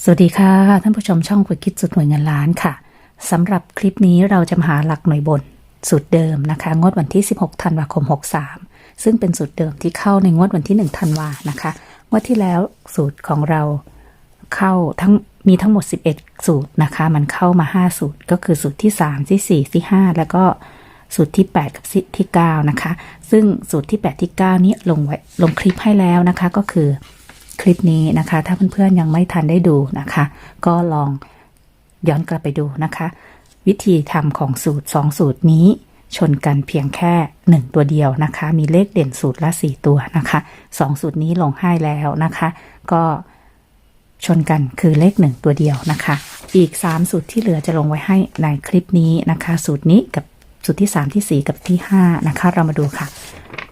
สวัสดีค่ะ ท่านผู้ชมช่องคุยคิดสุดหน่วยเงินล้านค่ะสำหรับคลิปนี้เราจะมาหาหลักหน่วยบนสูตรเดิมนะคะ งวดวันที่ 16 ธันวาคม 63 ซึ่งเป็นสูตรเดิมที่เข้าในงวดวันที่ 1 ธันวานะคะงวดที่แล้วสูตรของเราเข้าทั้งมีทั้งหมด 11 สูตรนะคะ มันเข้ามา 5 สูตร ก็คือสูตรที่ 3 ที่ 4 ที่ 5 แล้วก็สูตรที่ 8 กับที่ 9 นะคะ ซึ่งสูตรที่ 8 ที่ 9 นี้ลงไว้ลงคลิปให้แล้วนะคะก็คือ คลิปนี้นะคะ ถ้าเพื่อนๆยังไม่ทันได้ดูนะคะ ก็ลองย้อนกลับไปดูนะคะ วิธีทำของสูตร 2 สูตรนี้ ชนกันเพียงแค่ 1 ตัวเดียวนะคะ มีเลขเด่นสูตรละ 4 ตัวนะคะ 2 สูตรนี้ลงให้แล้วนะคะ ก็ชนกันคือเลข 1 ตัวเดียวนะคะ อีก 3 สูตรที่เหลือจะลงไว้ให้ในคลิปนี้นะคะ สูตรนี้กับสูตรที่ 3 ที่ 4 กับที่ 5 นะคะ เรามาดูค่ะ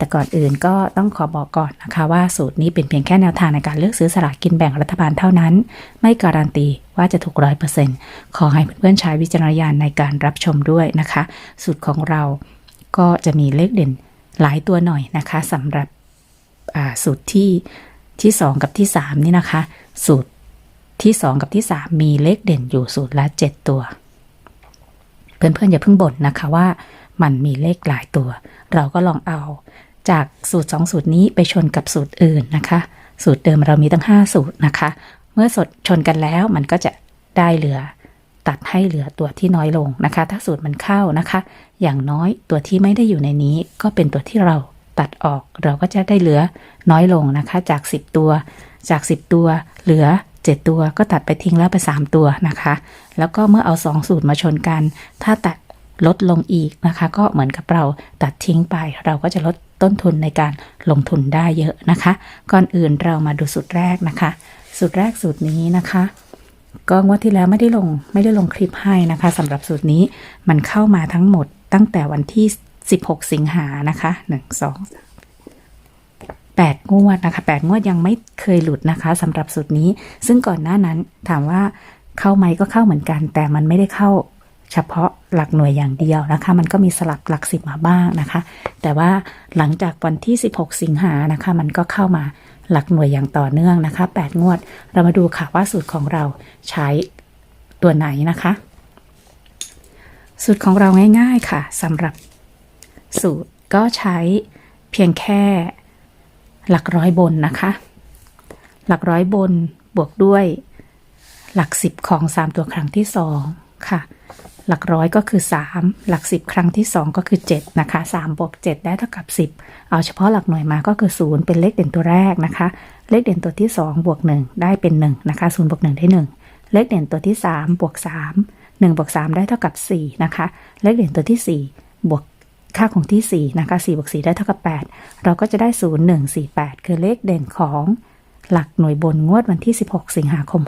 แต่ก่อนอื่นก็ต้องขอบอกก่อนนะคะ ว่าสูตรนี้เป็นเพียงแค่แนวทางในการเลือกซื้อสลากกินแบ่งรัฐบาลเท่านั้น ไม่การันตีว่าจะถูกร้อยเปอร์เซ็นต์ขอให้เพื่อนๆใช้วิจารณญาณในการรับชมด้วยนะคะ สูตรของเราก็จะมีเลขเด่นหลายตัวหน่อยนะคะสำหรับสูตรที่ที่2กับที่3นี่นะคะ สูตรที่ 2 กับที่ 3 มีเลขเด่นอยู่สูตรละ 7 ตัว เพื่อนๆอย่าเพิ่งบ่นนะคะว่ามันมีเลขหลายตัว เราก็ลองเอา จากสูตร 2 สูตรนี้ไปชนกับสูตรอื่นนะคะ สูตรเดิมเรามีตั้ง 5 สูตรนะคะ เมื่อสดชนกันแล้วมันก็จะได้เหลือ ตัดให้เหลือตัวที่น้อยลงนะคะ ถ้าสูตรมันเข้านะคะ อย่างน้อยตัวที่ไม่ได้อยู่ในนี้ ก็เป็นตัวที่เราตัดออกเราก็จะได้เหลือน้อยลงนะคะ จาก 10 ตัว จาก 10 ตัว เหลือ 7 ตัวก็ตัดไปทิ้งแล้วไป 3 ตัวนะคะ แล้วก็เมื่อเอา 2 สูตรมาชนกัน ถ้าตัด ลดลงอีกนะคะ ก็เหมือนกับเราตัดทิ้งไป เราก็จะลดต้นทุนในการลงทุนได้เยอะนะคะ ก่อนอื่นเรามาดูสูตรแรกนะคะ สูตรแรกสูตรนี้นะคะ ก็งวดที่แล้วไม่ได้ลงไม่ได้ลงคลิปให้นะคะสำหรับสูตรนี้มันเข้ามาทั้งหมดตั้งแต่วันที่ 16 สิงหานะคะ1 2 8 งวดนะคะ 8 งวดยังไม่เคยหลุดนะคะสำหรับสูตรนี้ ซึ่งก่อนหน้านั้นถามว่าเข้าไหมก็เข้าเหมือนกัน แต่มันไม่ได้เข้า เฉพาะหลักหน่วยอย่างเดียวนะคะ มันก็มีสลับหลักสิบมาบ้างนะคะ แต่ว่าหลังจากวันที่ 16 สิงหานะคะ มันก็เข้ามาหลักหน่วยอย่างต่อเนื่องนะคะ 8 งวด เรามาดูค่ะว่าสูตรของเราใช้ตัวไหนนะคะ สูตรของเราง่าย ๆค่ะสำหรับสูตรก็ใช้เพียงแค่หลักร้อยบนนะคะ หลักร้อยบนบวกด้วยหลักสิบของ 3 ตัวครั้งที่ 2 ค่ะ หลักร้อยก็คือ 3 หลัก 10 ครั้งที่ 2 ก็คือ 7 นะคะ3บวก7ได้เท่ากับ 10 เอาเฉพาะหลักหน่วยมาก็คือ 0 เป็นเลขเด่นตัวแรกนะคะ เลขเด่นตัวที่ 2 บวก 1 ได้เป็น 1 นะคะ0บวก 1 ได้ 1 เลขเด่นตัวที่ 3 บวก 3 1บวก3ได้เท่ากับ 4 นะคะ เลขเด่นตัวที่ 4 บวกค่าของที่ 4 นะคะ4บวก4ได้เท่ากับ 8 เราก็จะได้ 0 1 4 8 คือเลขเด่นของหลักหน่วยบนงวดวันที่ 16 สิงหาคม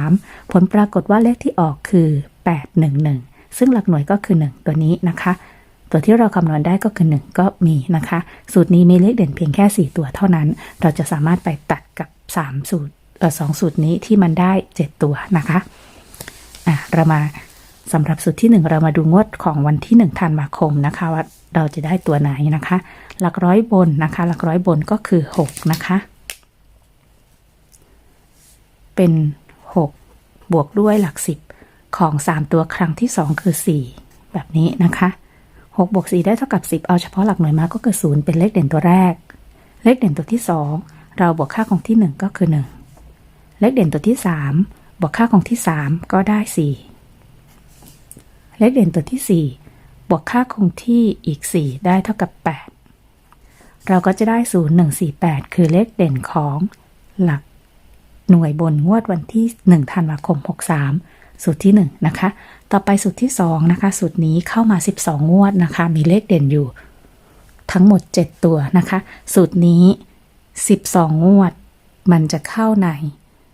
63 ผลปรากฏว่าเลขที่ออกคือ 811 ซึ่งหลักหน่วยก็คือ 1 ตัวนี้นะคะ ตัวที่เราคำนวณได้ก็คือ 1 ก็มีนะคะ สูตรนี้มีเลขเด่นเพียงแค่ 4 ตัวเท่านั้น เราจะสามารถไปตัดกับ 3 สูตรเออสองสูตรนี้ที่มันได้ 7 ตัวนะคะอะเรามาสำหรับสูตรที่ 1 เรามาดูงวดของวันที่ 1 ธันวาคมนะคะว่าเราจะได้ตัวไหนนะคะ หลักร้อยบนนะคะ หลักร้อยบนก็คือ 6 นะคะ เป็น 6 บวกด้วยหลัก 10 ของ 3 ตัวครั้งที่ 2 คือ 4 แบบนี้นะคะ6บวก4ได้เท่ากับ 10 เอาเฉพาะหลักหน่วยมาก็คือ 0 เป็นเลขเด่นตัวแรก เลขเด่นตัวที่ 2 เราบวกค่าของที่ 1 ก็คือ 1 เลขเด่นตัวที่ 3 บวกค่าของที่ 3 ก็ได้ 4 เลขเด่นตัวที่ 4 บวกค่าคงที่อีก 4 ได้เท่ากับ 8 เราก็จะได้ 0 1 4 8 คือเลขเด่นของหลักหน่วยบนงวดวันที่ 1 ธันวาคม 63 สูตรที่1นนะคะ ต่อไปสูตรที่2นะคะ สูตรนี้เข้ามา 12 งวดนะคะ มีเลขเด่นอยู่ ทั้งหมด 7 ตัวนะคะ สูตรนี้ 12 งวด มันจะเข้าใน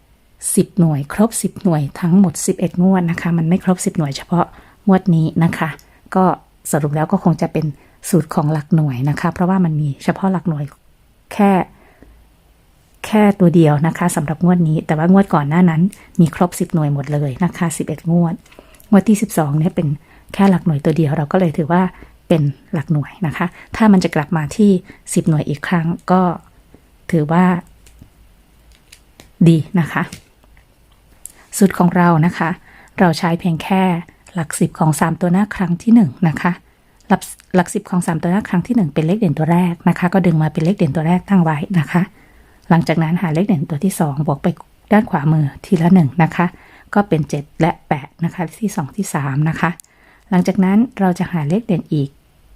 10 หน่วย ครบ 10 หน่วยทั้งหมด 11 งวดนะคะ มันไม่ครบ 10 หน่วยเฉพาะงวดนี้นะคะ ก็สรุปแล้วก็คงจะเป็นสูตรของหลักหน่วยนะคะ เพราะว่ามันมีเฉพาะหลักหน่วยแค่ แค่ตัวเดียวนะคะสำหรับงวดนี้ แต่ว่างวดก่อนหน้านั้น มีครบ 10 หน่วยหมดเลยนะคะ 11 งวด งวดที่ 12เนี่ยเป็นแค่หลักหน่วยตัวเดียวเราก็เลยถือว่าเป็นหลักหน่วยนะคะ ถ้ามันจะกลับมาที่ 10 หน่วยอีกครั้งก็ถือว่าดีนะคะสูตรของเรานะคะ เราใช้เพียงแค่หลักสิบของ 3 ตัวหน้าครั้งที่ 1 นะคะหลักหลักสิบของ 3 ตัวหน้าครั้งที่ 1 เป็นเลขเด่นตัวแรกนะคะ ก็ดึงมาเป็นเลขเด่นตัวแรกตั้งไว้นะคะ หลังจากนั้นหาเลขเด่นตัวที่ 2 บวกไปด้านขวามือทีละ 1 นะคะ ก็เป็น 7 และ 8 นะคะ ที่ 2 ที่ 3 นะคะ หลังจากนั้นเราจะหาเลขเด่นอีก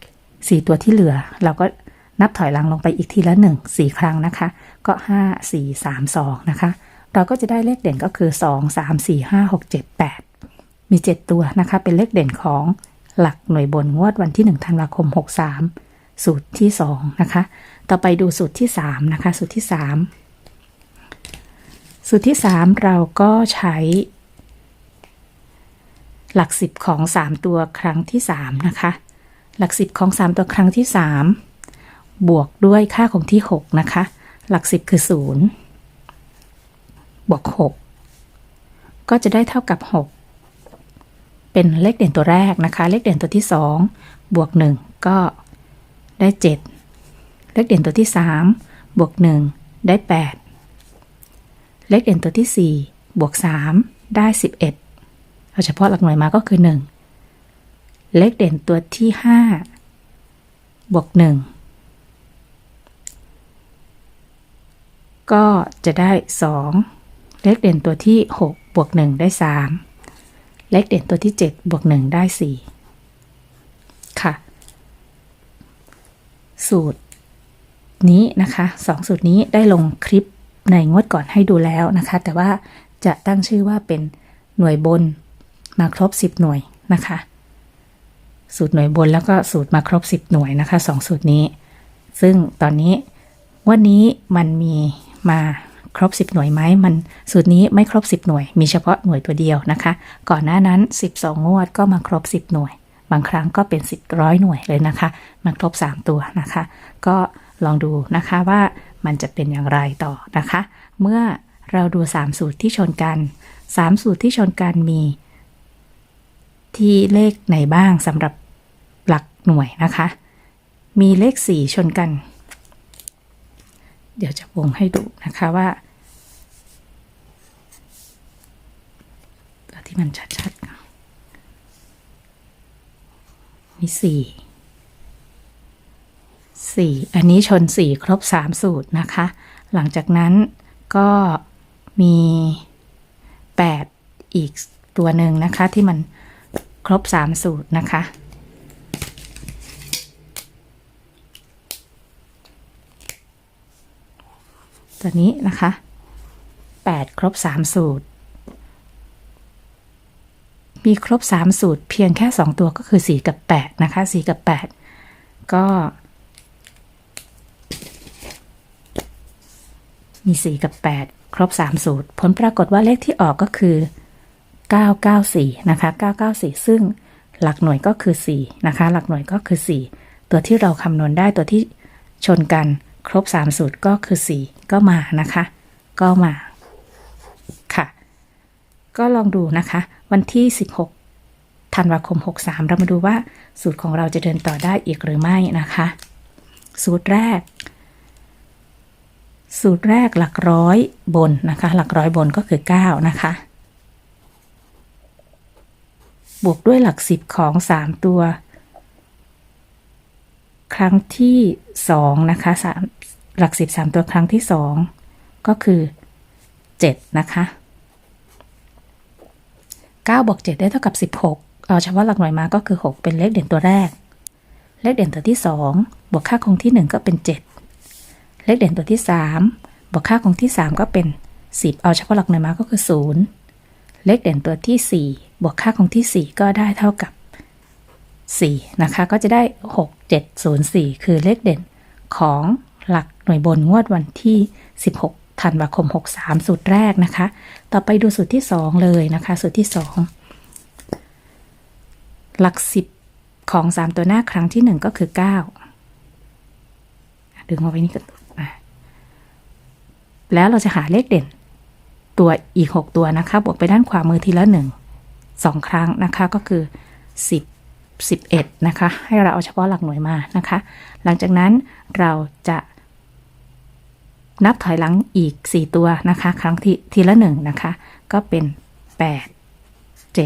4 ตัวที่เหลือ เราก็นับถอยหลังลงไปอีกทีละ 1 4 ครั้งนะคะ ก็ 5 4 3 2 นะคะ เราก็จะได้เลขเด่นก็คือ 2 3 4 5 6 7 8 มี 7 ตัวนะคะ เป็นเลขเด่นของหลักหน่วยบนงวดวันที่ 1 ธันวาคม 63 สูตรที่ 2 นะคะ ต่อไปดูสูตรที่ 3 นะคะ สูตรที่ 3 สูตรที่ 3 เราก็ใช้ หลัก 10 ของ 3 ตัวครั้งที่ 3 นะคะ หลัก 10 ของ 3 ตัวครั้งที่ 3 บวกด้วยค่าของที่ 6 นะคะ หลัก 10 คือ 0 บวก 6 ก็จะได้เท่ากับ 6เป็นเลขเด่นตัวแรกนะคะ เลขเด่นตัวที่ 2 บวก 1 ก็ได้ 7 เลขเด่นตัวที่ 3 บวก 1 ได้ 8 เลขเด่นตัวที่ 4 บวก 3 ได้ 11 เอาเฉพาะหลักหน่วยมาก็คือ 1 เลขเด่นตัวที่ 5 บวก 1 ก็จะได้ 2 เลขเด่นตัวที่ 6 บวก 1 ได้ 3 เลขเด่นตัวที่ 7 บวก 1 ได้ 4 ค่ะ สูตร นี้นะคะสองสูตรนี้ได้ลงคลิปในงวดก่อนให้ดูแล้วนะคะ แต่ว่าจะตั้งชื่อว่าเป็นหน่วยบนมาครบ 10 หน่วยนะคะ สูตรหน่วยบนแล้วก็สูตรมาครบ 10 หน่วยนะคะสองสูตรนี้ ซึ่งตอนนี้วันนี้มันมีมาครบ 10 หน่วยไหมมันสูตรนี้ไม่ครบ 10 หน่วย มีเฉพาะหน่วยตัวเดียวนะคะ ก่อนหน้านั้น 12 งวดก็มาครบ 10 หน่วย บางครั้งก็เป็น 10ร้อยหน่วยเลยนะคะ มาครบ 3 ตัวนะคะ ก็ ลองดูนะคะว่ามันจะเป็นอย่างไรต่อนะคะ เมื่อเราดู 3 สูตรที่ชนกัน 3 สูตรที่ชนกันมี ที่เลขไหนบ้างสำหรับหลักหน่วยนะคะ มีเลข 4 ชนกัน เดี๋ยวจะวงให้ดูนะคะว่าที่มันชัดๆมีสี่ สี่อันนี้ชนสี่ครบสามสูตรนะคะ หลังจากนั้นก็มีแปดอีกตัวหนึ่งนะคะที่มันครบสามสูตรนะคะ ตัวนี้นะคะแปดครบสามสูตร มีครบ 3 สูตรเพียงแค่ 2 ตัวก็คือ 4 กับ 8 นะคะ 4 กับ 8 ก็ มี 4 กับ 8 ครบ 3 สูตร ผลปรากฏว่าเลขที่ออกก็คือ 994 นะคะ 994 ซึ่งหลักหน่วยก็คือ 4 นะคะ หลักหน่วยก็คือ 4 ตัวที่เราคำนวณได้ตัวที่ชนกันครบ 3 สูตรก็คือ 4 ก็มานะคะ ก็มาค่ะ ก็ลองดูนะคะ วันที่ 16ธันวาคม 63 เรามาดูว่าสูตรของเราจะเดินต่อได้อีกหรือไม่นะคะ สูตรแรก สูตรแรกหลักร้อยบนนะคะ หลักร้อยบนก็คือ 9 นะคะ บวกด้วยหลัก 10 ของ 3 ตัว ครั้งที่ 2 นะคะสามหลัก 10 3 ตัวครั้งที่ 2 ก็คือ 7 นะคะ 9บวก7ได้เท่ากับ 16เอาเฉพาะหลักหน่วยมาก็คือ 6 เป็นเลขเด่นตัวแรก เลขเด่นตัวที่ 2 บวกค่าคงที่ 1 ก็เป็น 7 เลขเด่นตัวที่ 3 บวกค่าคงที่ 3 ก็เป็น 10 เอาเฉพาะหลักหน่วยมาก็คือ 0 เลขเด่นตัวที่ 4 บวกค่าคงที่ 4 ก็ได้เท่ากับ 4 นะคะ ก็จะได้ 6 7 0 4 คือเลขเด่นของหลักหน่วยบนงวดวันที่ 16 ธันวาคม 63 สูตรแรกนะคะ ต่อไปดูสูตรที่ 2 เลยนะคะ สูตรที่ 2 หลัก 10 ของ 3 ตัวหน้าครั้งที่ 1 ก็คือ 9 ดึงมาไว้นี่ก็อะ แล้วเราจะหาเลขเด่น ตัวอีก 6 ตัวนะคะ บวกไปด้านขวามือทีละ 1 2 ครั้งนะคะก็คือ 10 11 นะคะ ให้เราเอาเฉพาะหลักหน่วยมานะคะ หลังจากนั้นเราจะนับถอยหลังอีก 4 ตัวนะคะ ครั้งที่ทีละ 1 นะคะ ก็เป็นแปดเ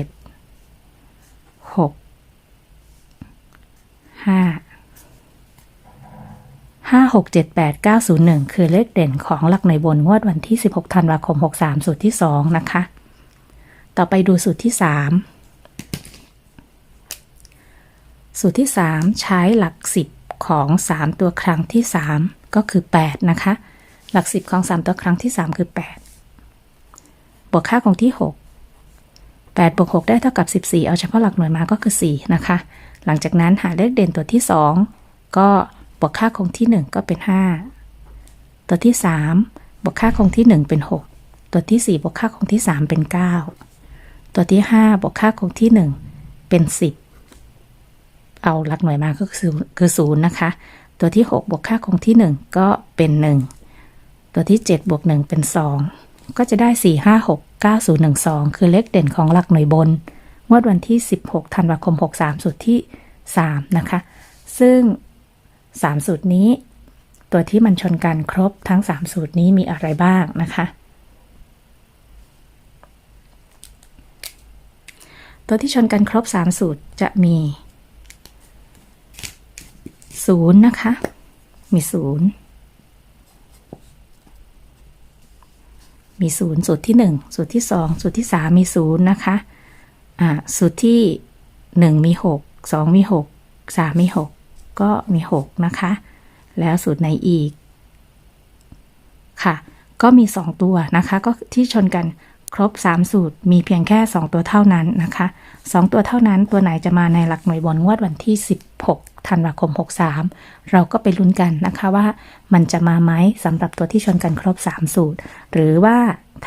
จ็ดหกห้าหกเจ็ดแปดเก้าศูนย์หนึ่งคือเลขเด่นของหลักหน่วยบนงวดวันที่สิบหกธันวาคมหกสามสูตรที่สองนะคะ ต่อไปดูสูตรที่สามสูตรที่สามใช้หลักสิบของสามตัวครั้งที่สามก็คือแปดนะคะ หลักสิบของสามตัวครั้งที่สามคือแปดบวกค่าคงที่หกแปดบวกหกได้เท่ากับสิบสี่เอาเฉพาะหลักหน่วยมาก็คือสี่นะคะ หลังจากนั้นหาเลขเด่นตัวที่สองก็ บวกค่าคงที่หนึ่งก็เป็นห้าตัวที่สามบวกค่าคงที่หนึ่งเป็นหกตัวที่สี่บวกค่าคงที่สามเป็นเก้าตัวที่ห้าบวกค่าคงที่หนึ่งเป็นสิบเอาหลักหน่วยมาก็คือคือศูนย์นะคะ ตัวที่หกบวกค่าคงที่หนึ่งก็เป็นหนึ่งตัวที่เจ็ดบวกหนึ่งเป็นสองก็จะได้สี่ห้าหกเก้าศูนย์หนึ่งสองคือเลขเด่นของหลักหน่วยบนงวดวันที่ 16 ธันวาคม 63สูตรที่ 3 นะคะ ซึ่ง 3 สูตรนี้ ตัวที่มันชนกันครบทั้ง 3 สูตรนี้มีอะไรบ้างนะคะ ตัวที่ชนกันครบ 3 สูตรจะมี0นะคะ มี 0 มี 0 สูตรที่ 1 สูตรที่ 2 สูตรที่ 3 มี 0 นะคะ อ่า สูตรที่หนึ่งมีหกสองมีหกสามมีห ก็มีหกนะคะ แล้วสูตรไหนอีก ค่ะ ก็มีสองตัวนะคะ ก็ที่ชนกันครบสามสูตรมีเพียงแค่สองตัวเท่านั้นนะคะสองตัวเท่านั้นตัวไหนจะมาในหลักหน่วยบนงวดวันที่ 16ธันวาคม 63 เราก็ไปลุ้นกันนะคะว่ามันจะมาไหมสำหรับตัวที่ชนกันครบ 3 สูตร หรือว่า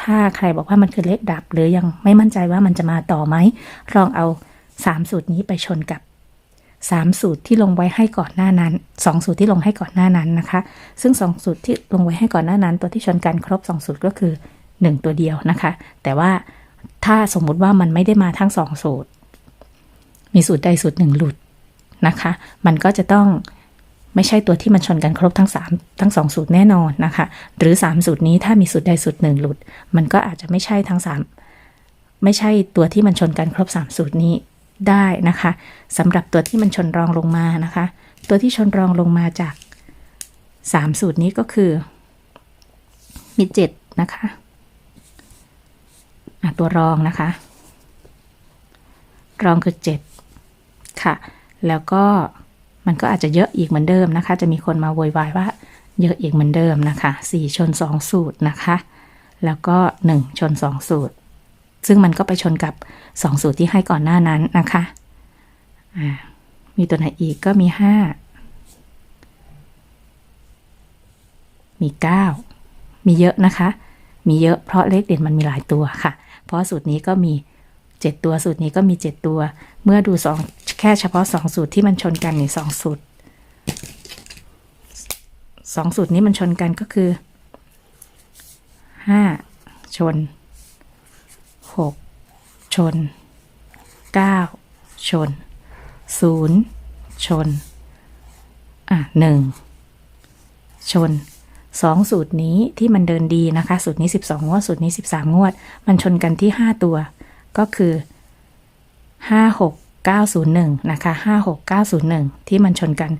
ถ้าใครบอกว่ามันคือเลขดับ หรือยังไม่มั่นใจว่ามันจะมาต่อไหมลองเอา 3 สูตรนี้ไปชนกับ 3 สูตรที่ลงไว้ให้ก่อนหน้านั้น 2 สูตรที่ลงให้ก่อนหน้านั้นนะคะ ซึ่ง 2 สูตรที่ลงไว้ให้ก่อนหน้านั้น ตัวที่ชนกันครบ 2 สูตรก็คือ 1 ตัวเดียวนะคะ แต่ว่าถ้าสมมุติว่ามันไม่ได้มาทั้ง 2 สูตร มีสูตรใดสูตรหนึ่งหลุดนะคะ มันก็จะต้องไม่ใช่ตัวที่มันชนกันครบทั้ง 3 ทั้ง 2 สูตรแน่นอนนะคะ หรือ 3 สูตรนี้ถ้ามีสูตรใดสูตรหนึ่งหลุด มันก็อาจจะไม่ใช่ทั้ง 3 ไม่ใช่ตัวที่มันชนกันครบ 3 สูตรนี้ ได้นะคะสำหรับตัวที่มันชนรองลงมานะคะ ตัวที่ชนรองลงมาจาก 3 สูตรนี้ก็คือ มี7นะคะตัวรองนะคะ รองคือ 7 ค่ะ แล้วก็มันก็อาจจะเยอะอีกเหมือนเดิมนะคะ จะมีคนมาโวยวายว่าเยอะอีกเหมือนเดิมนะคะ 4 ชน 2 สูตรนะคะ แล้วก็ 1 ชน 2 สูตร ซึ่งมันก็ไปชนกับ 2 สูตรที่ให้ก่อนหน้านั้นนะคะมีตัวไหนอีกก็มี 5 มี 9 มีเยอะนะคะ มีเยอะเพราะเลขเด่นมันมีหลายตัวค่ะ เพราะสูตรนี้ก็มี 7 ตัวสูตรนี้ก็มี 7 ตัว เมื่อดูสองแค่เฉพาะ 2 สูตรที่มันชนกันในสองสูตรสองสูตรนี้มันชนกันก็คือ 5 ชน 6 ชน 9 ชน 0 ชน อะหนึ่งชนสองสูตรนี้ที่มันเดินดีนะคะ สูตรนี้ 12 งวด สูตรนี้ 13 งวด มันชนกันที่ 5 ตัว ก็คือ 56901 นะคะ 56901 ที่มันชนกัน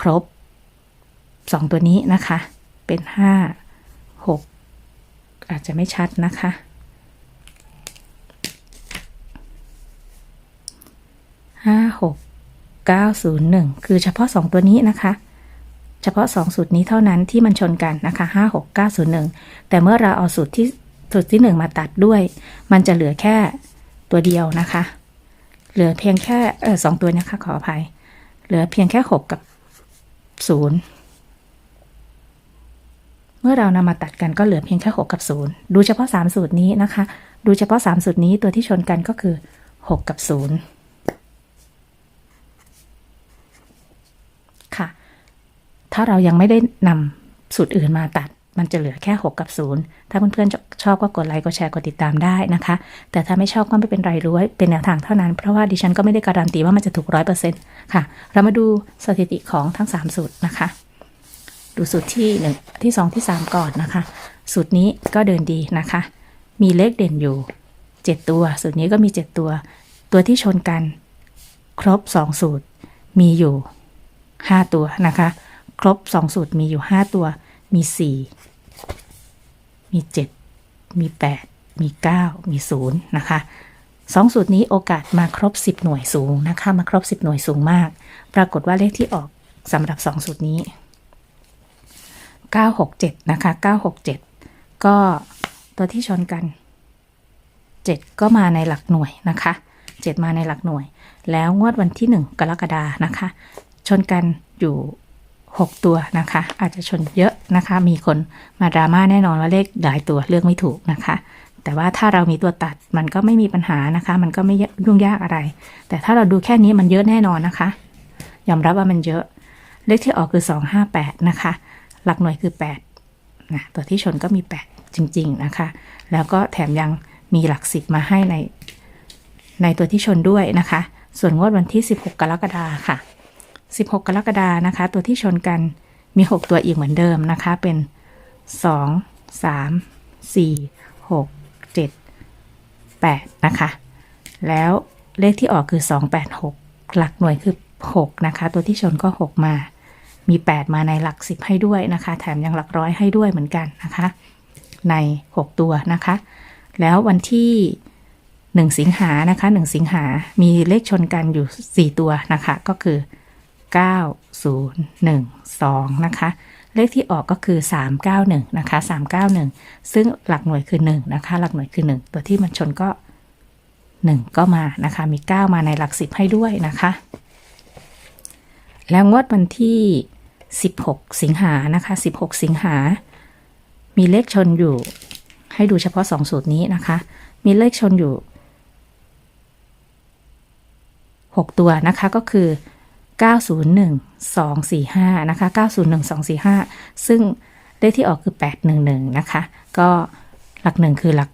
ครบ 2 ตัวนี้นะคะ เป็น 5 6 อาจจะไม่ชัดนะคะ 56901 คือเฉพาะ 2 ตัวนี้นะคะ เฉพาะ 2 สูตรนี้เท่านั้นที่มันชนกันนะคะ 56901 แต่เมื่อเราเอาสูตรที่สูตรที่ 1 มาตัดด้วย มันจะเหลือแค่ตัวเดียวนะคะ เหลือเพียงแค่เออสตัวนะคะขออภัย เหลือเพียงแค่ 6 กับ 0เมื่อเรานำมาตัดกันก็เหลือเพียงแค่ 6 กับ 0 ดูเฉพาะ 3 สูตรนี้นะคะ ดูเฉพาะ 3 สูตรนี้ตัวที่ชนกันก็คือ 6 กับ 0 ถ้าเรายังไม่ได้นำสูตรอื่นมาตัด มันจะเหลือแค่ 6 กับ 0 ถ้าเพื่อนๆชอบก็กดไลค์ กดแชร์ กดติดตามได้นะคะ แต่ถ้าไม่ชอบก็ไม่เป็นไรรู้ไว้เป็นแนวทางเท่านั้น เพราะว่าดิฉันก็ไม่ได้การันตีว่ามันจะถูกร้อยเปอร์เซ็นต์ค่ะ เรามาดูสถิติของทั้ง 3 สูตรนะคะ ดูสูตรที่หนึ่งที่สองที่สามก่อนนะคะ สูตรนี้ก็เดินดีนะคะ มีเลขเด่นอยู่ 7 ตัว สูตรนี้ก็มี 7 ตัว ตัวที่ชนกัน ครบ 2 สูตร มีอยู่ 5 ตัวนะคะ ครบ 2 สูตรมีอยู่ 5 ตัว มี 4 มี 7 มี 8 มี 9 มี 0 นะคะสองสูตรนี้โอกาสมาครบ 10 หน่วยสูงนะคะ มาครบ 10 หน่วยสูงมาก ปรากฏว่าเลขที่ออกสำหรับ 2 สูตรนี้ 967 นะคะ 967 ก็ตัวที่ชนกัน 7 ก็มาในหลักหน่วยนะคะ 7 มาในหลักหน่วย แล้วงวดวันที่ 1 กรกฎานะคะ ชนกันอยู่ 6 ตัวนะคะ อาจจะชนเยอะนะคะ มีคนมาดราม่าแน่นอนว่าเลขหลายตัวเลือกไม่ถูกนะคะ แต่ว่าถ้าเรามีตัวตัดมันก็ไม่มีปัญหานะคะ มันก็ไม่ยุ่งยากอะไร แต่ถ้าเราดูแค่นี้มันเยอะแน่นอนนะคะ ยอมรับว่ามันเยอะ เลขที่ออกคือ 258 นะคะ หลักหน่วยคือ8นะตัวที่ชนก็มี 8 จริง ๆนะคะ แล้วก็แถมยังมีหลักสิบมาให้ในในตัวที่ชนด้วยนะคะ ส่วนงวดวันที่ 16 กรกฎาค่ะ 16 กรกฎานะคะ ตัวที่ชนกันมี 6 ตัวอีกเหมือนเดิมนะคะ เป็น 2 3 4 6 7 8 นะคะ แล้วเลขที่ออกคือ 286 หลักหน่วยคือ 6 นะคะ ตัวที่ชนก็ 6 มา มี 8 มาในหลัก 10 ให้ด้วยนะคะ แถมยังหลักร้อยให้ด้วยเหมือนกันนะคะ ใน 6 ตัวนะคะ แล้ววันที่1สิงหานะคะ1สิงหา มีเลขชนกันอยู่4ตัวนะคะ ก็คือ 9 0 1 2 นะคะ เลขที่ออกก็คือ 391 นะคะ 391 ซึ่งหลักหน่วยคือ 1 นะคะ หลักหน่วยคือ 1 ตัวที่มันชนก็ 1 ก็มานะคะ มี 9 มาในหลัก 10 ให้ด้วยนะคะ แล้วงวดวันที่ 16 สิงหานะคะ 16 สิงหา มีเลขชนอยู่ ให้ดูเฉพาะ 2 สูตรนี้นะคะ มีเลขชนอยู่ 6 ตัวนะคะก็คือ 901245 นะคะ 901245 ซึ่งเลขที่ออกคือ 811 นะคะ ก็หลักหนึ่งคือหลัก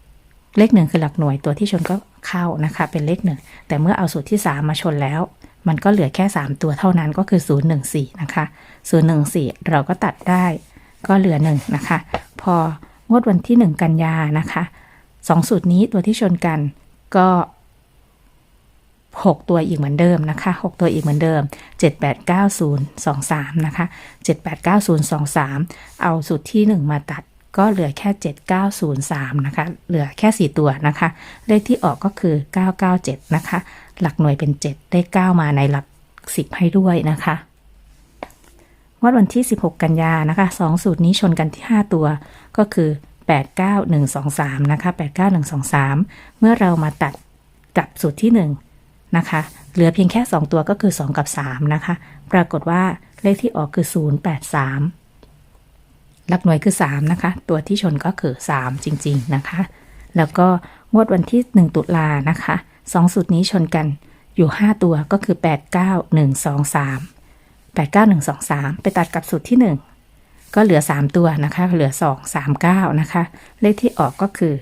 เลขหนึ่งคือหลักหน่วยตัวที่ชนก็เข้านะคะ เป็นเลขหนึ่งแต่เมื่อเอาสูตรที่ 3 มาชนแล้ว มันก็เหลือแค่ 3 ตัวเท่านั้นก็คือ 014 นะคะ 014 เราก็ตัดได้ก็เหลือ 1 นะคะ พองวดวันที่ 1 กันยานะคะสองสูตรนี้ตัวที่ชนกันก็ 6 ตัวอีกเหมือนเดิมนะคะ 6 ตัวอีกเหมือนเดิม 789023 นะคะ 789023 เอาสูตรที่ 1 มาตัดก็เหลือแค่ 7903 นะคะ เหลือแค่ 4 ตัวนะคะ เลขที่ออกก็คือ 997 นะคะ หลักหน่วยเป็น 7 ได้ 9 มาในหลัก 10 ให้ด้วยนะคะงวดวันที่ 16 กันยานะคะ2สูตรนี้ชนกันที่ 5 ตัว ก็คือ 89123 นะคะ 89123 เมื่อเรามาตัดกับสูตรที่ 1 นะคะ เหลือเพียงแค่ 2 ตัวก็คือ 2 กับ 3 นะคะ ปรากฏว่าเลขที่ออกคือ 083 หลักหน่วยคือ 3 นะคะ ตัวที่ชนก็คือ 3 จริง ๆ นะคะ แล้วก็งวดวันที่ 1 ตุลานะคะ 2 สูตรนี้ชนกันอยู่ 5 ตัวก็คือ 89123 89123 ไปตัดกับสูตรที่ 1 ก็เหลือ 3 ตัวนะคะ เหลือ 2 3 9 นะคะ เลขที่ออกก็คือ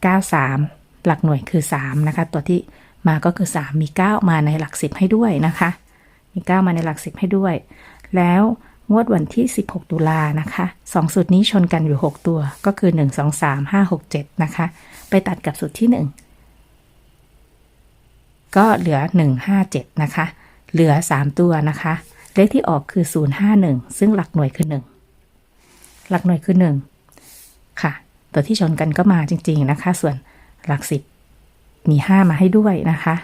893 หลักหน่วยคือ 3 นะคะ ตัวที่ มาก็คือ 3 มี 9 มาในหลัก 10 ให้ด้วยนะคะ มี 9 มาในหลัก 10 ให้ด้วย แล้วงวดวันที่ 16 ตุลานะคะ2สูตรนี้ชนกันอยู่ 6 ตัว ก็คือ 1 2 3 5 6 7 นะคะ ไปตัดกับสูตรที่ 1 ก็เหลือ 157 นะคะ เหลือ 3 ตัวนะคะ เลขที่ออกคือ 051 ซึ่งหลักหน่วยคือ 1 หลักหน่วยคือ 1 ค่ะ ตัวที่ชนกันก็มาจริง ๆ นะคะ ส่วนหลัก 10 มี 5 มาให้ด้วยนะคะ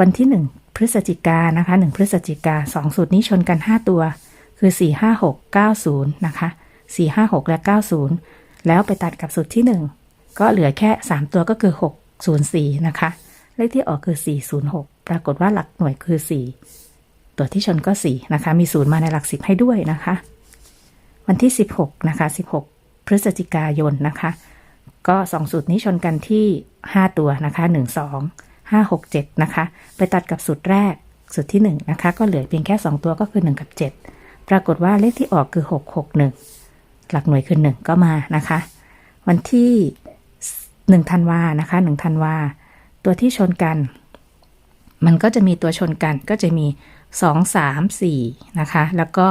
วันที่ 1 พฤศจิกานะคะ1พฤศจิกา2สูตรนี้ชนกัน 5 ตัว คือ 4 5 6 9 0 นะคะ 4 5 6 และ 90 แล้วไปตัดกับสูตรที่ 1 ก็เหลือแค่ 3 ตัวก็คือ 604 นะคะ เลขที่ออกคือ 406 ปรากฏว่าหลักหน่วยคือ 4 ตัวที่ชนก็ 4 นะคะ มีศูนย์มาในหลัก 10 ให้ด้วยนะคะ วันที่ 16 นะคะ 16 พฤศจิกายนนะคะ ก็ 2 สูตรนี้ชนกันที่ 5 ตัวนะคะ 1 2 5 6 7 นะคะ ไปตัดกับสูตรแรกสูตรที่ 1 นะคะ ก็เหลือเพียงแค่ 2 ตัวก็คือ 1 กับ 7 ปรากฏว่าเลขที่ออกคือ 6 6 1 หลักหน่วยคือ 1 ก็มานะคะ วันที่ 1 ธันวานะคะ 1 ธันวา ตัวที่ชนกัน มันก็จะมีตัวชนกันก็จะมี 2 3 4 นะคะ แล้วก็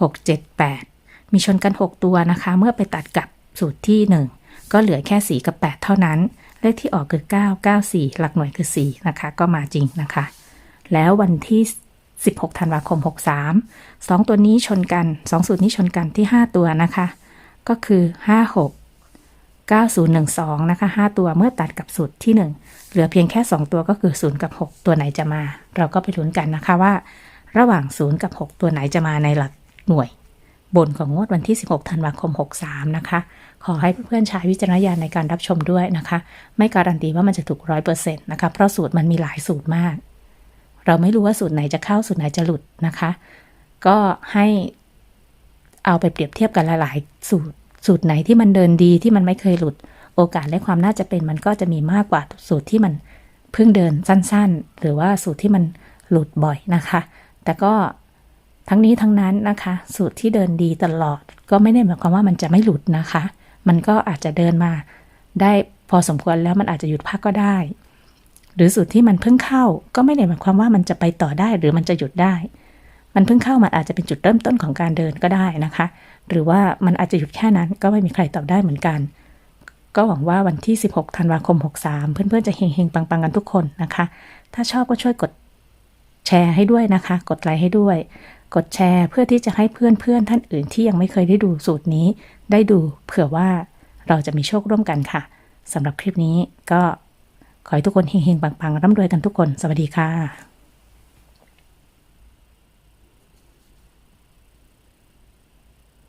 6 7 8 มีชนกัน 6 ตัวนะคะ เมื่อไปตัดกับสูตรที่ 1 ก็เหลือแค่ 4 กับ 8 เท่านั้น เลขที่ออกคือ 9 9 4 หลักหน่วยคือ 4 นะคะ ก็มาจริงนะคะ แล้ววันที่ 16 ธันวาคม 63 2 ตัวนี้ชนกัน 2 สูตรนี้ชนกันที่ 5 ตัวนะคะ ก็คือ 56 9012 นะคะ 5 ตัวเมื่อตัดกับสูตรที่ 1 เหลือเพียงแค่ 2 ตัวก็คือ 0 กับ 6 ตัวไหนจะมา เราก็ไปลุ้นกันนะคะว่า ระหว่าง 0 กับ 6 ตัวไหนจะมาในหลักหน่วย บนของงวดวันที่ 16 ธันวาคม 63 นะคะ ขอให้เพื่อนๆใช้วิจารณญาณในการรับชมด้วยนะคะ ไม่การันตีว่ามันจะถูกร้อยเปอร์เซ็นต์นะคะ เพราะสูตรมันมีหลายสูตรมาก เราไม่รู้ว่าสูตรไหนจะเข้าสูตรไหนจะหลุดนะคะ ก็ให้เอาไปเปรียบเทียบกันหลายๆ สูตร สูตรไหนที่มันเดินดีที่มันไม่เคยหลุด โอกาสและความน่าจะเป็นมันก็จะมีมากกว่าสูตรที่มันเพิ่งเดินสั้นๆ หรือว่าสูตรที่มันหลุดบ่อยนะคะ แต่ก็ ทั้งนี้ทั้งนั้นนะคะ สูตรที่เดินดีตลอด ก็ไม่ได้หมายความว่ามันจะไม่หลุดนะคะ มันก็อาจจะเดินมา ได้พอสมควรแล้วมันอาจจะหยุดพักก็ได้ หรือสูตรที่มันเพิ่งเข้า ก็ไม่ได้หมายความว่ามันจะไปต่อได้หรือมันจะหยุดได้ มันเพิ่งเข้ามันอาจจะเป็นจุดเริ่มต้นของการเดินก็ได้นะคะ หรือว่ามันอาจจะหยุดแค่นั้นก็ไม่มีใครตอบได้เหมือนกัน ก็หวังว่าวันที่ 16ธันวาคม 63 เพื่อนๆจะเฮงๆปังๆกันทุกคนนะคะ ถ้าชอบก็ช่วยกดแชร์ให้ด้วยนะคะ กดไลค์ให้ด้วย กดแชร์เพื่อที่จะให้เพื่อนๆท่านอื่นที่ยังไม่เคยได้ดูสูตรนี้ ได้ดูเผื่อว่าเราจะมีโชคร่วมกันค่ะสำหรับคลิปนี้ก็ขอให้ทุกคนเฮงๆปังๆร่ำรวยกันทุกคน สวัสดีค่ะ